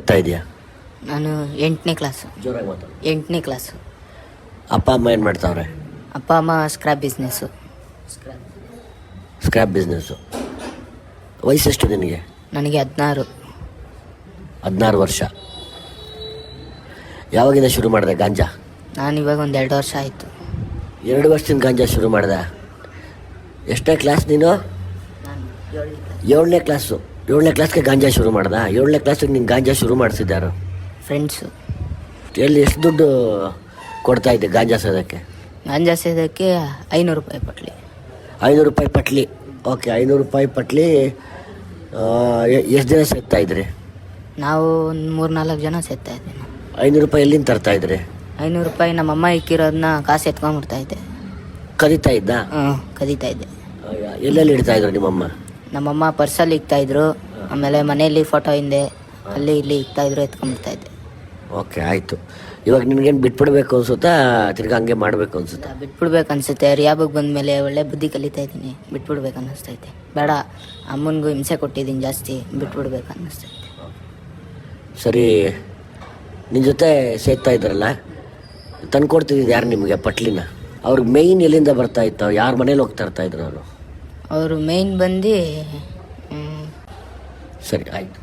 ಓದ್ತಾ ಇದೆಯಾ? ನಾನು ಎಂಟನೇ ಕ್ಲಾಸ್ ಜೋರಾಗಿ ಮಾತಾಡು ಎಂಟನೇ ಕ್ಲಾಸ್ ಅಪ್ಪ ಅಮ್ಮ ಏನು ಮಾಡ್ತಾವ್ರೆ? ಅಪ್ಪ ಅಮ್ಮ ಸ್ಕ್ರಾಪ್ ಬಿಸ್ನೆಸ್ಸು ಸ್ಕ್ರ್ಯಾಪ್ ಬಿಸ್ನೆಸ್ಸು ವಯಸ್ಸೆಷ್ಟು ನಿನಗೆ? ನನಗೆ ಹದಿನಾರು. ಹದಿನಾರು ವರ್ಷ. ಯಾವಾಗಿಂದ ಶುರು ಮಾಡಿದೆ ಗಾಂಜಾ? ನಾನು ಇವಾಗ ಒಂದು ಎರಡು ವರ್ಷ ಆಯಿತು. ಎರಡು ವರ್ಷದಿಂದ ಗಾಂಜಾ ಶುರು ಮಾಡಿದೆ. ಎಷ್ಟನೇ ಕ್ಲಾಸ್ ನೀನು? ಏಳನೇ ಕ್ಲಾಸು ಏಳನೇ ಕ್ಲಾಸ್ಗೆ ಗಾಂಜಾ ಶುರು ಮಾಡ್ದ? ಏಳನೇ ಕ್ಲಾಸಿಗೆ ನಿಂಗೆ ಗಾಂಜಾ ಶುರು ಮಾಡಿಸಿದ್ದಾರು ಫ್ರೆಂಡ್ಸು ಎಲ್ಲಿ ಎಷ್ಟು ದುಡ್ಡು ಕೊಡ್ತಾ ಇದ್ದೆ ಗಾಂಜಾ ಸೇದಕ್ಕೆ ಗಾಂಜಾ ಸೇದಕ್ಕೆ ಐನೂರು ರೂಪಾಯಿ ಪಟ್ಲಿ. ಐನೂರು ರೂಪಾಯಿ ಪಟ್ಲಿ. ಓಕೆ ಐನೂರು ರೂಪಾಯಿ ಪಟ್ಲಿ ಎಷ್ಟು ದಿನ ಸೇರ್ತಾ ಇದ್ರಿ? ನಾವು ಒಂದು ಮೂರು ನಾಲ್ಕು ಜನ ಸೇರ್ತಾ ಇದ್ದೀವಿ ಐನೂರು ರೂಪಾಯಿ ಎಲ್ಲಿಂದ ತರ್ತಾ ಇದ್ರಿ? ಐನೂರು ರೂಪಾಯಿ ನಮ್ಮಮ್ಮ ಇಕ್ಕಿರೋದನ್ನ ಕಾಸು ಎತ್ಕೊಂಡ್ಬಿಡ್ತಾ ಇದ್ದೆ. ಕದೀತಾ ಇದ್ದ? ಹ್ಞೂ ಕದೀತಾ ಇದ್ದೆ. ಎಲ್ಲೆಲ್ಲಿ ಇಡ್ತಾ ಇದ್ರು ನಿಮ್ಮಮ್ಮ? ನಮ್ಮಮ್ಮ ಪರ್ಸಲ್ಲಿ ಇಕ್ತಾಯಿದ್ರು ಆಮೇಲೆ ಮನೆಯಲ್ಲಿ ಫೋಟೋ ಹಿಂದೆ ಅಲ್ಲಿ ಇಲ್ಲಿ ಇಕ್ತಾಯಿದ್ರು ಎತ್ಕೊಂಡ್ಬಿಡ್ತಾ ಇದ್ದೆ. ಓಕೆ ಆಯಿತು. ಇವಾಗ ನಿನಗೇನು ಬಿಟ್ಬಿಡ್ಬೇಕು ಅನ್ಸುತ್ತಾ? ತಿರ್ಗಾ ಹಂಗೆ ಮಾಡಬೇಕು ಅನ್ಸುತ್ತಾ? ಬಿಟ್ಬಿಡ್ಬೇಕು ಅನ್ಸುತ್ತೆ. ರಿಯಾಬಿಗೆ ಬಂದಮೇಲೆ ಒಳ್ಳೆ ಬುದ್ಧಿ ಕಲಿತಾ ಇದ್ದೀನಿ ಬಿಟ್ಬಿಡ್ಬೇಕು ಅನ್ನಿಸ್ತೈತೆ ಬೇಡ ಅಮ್ಮನಿಗೂ ಹಿಂಸೆ ಕೊಟ್ಟಿದ್ದೀನಿ ಜಾಸ್ತಿ ಬಿಟ್ಬಿಡ್ಬೇಕು ಅನ್ನಿಸ್ತೈತೆ ಸರಿ ನಿನ್ನ ಜೊತೆ ಸೇರ್ತಾ ಇದ್ರಲ್ಲ ತಂದ್ಕೊಡ್ತಿದ್ದು ಯಾರು ನಿಮಗೆ ಪಟ್ಲಿನ? ಅವ್ರಿಗೆ ಮೇಯ್ನ್ ಎಲ್ಲಿಂದ ಬರ್ತಾ ಇತ್ತು? ಯಾರ ಮನೇಲಿ ಹೋಗ್ತಾ ಇರ್ತಾ ಇದ್ರು ಅವರು? ಅವರು ಮೇಯ್ನ್ ಬಂದು ಸರಿ ಆಯಿತು.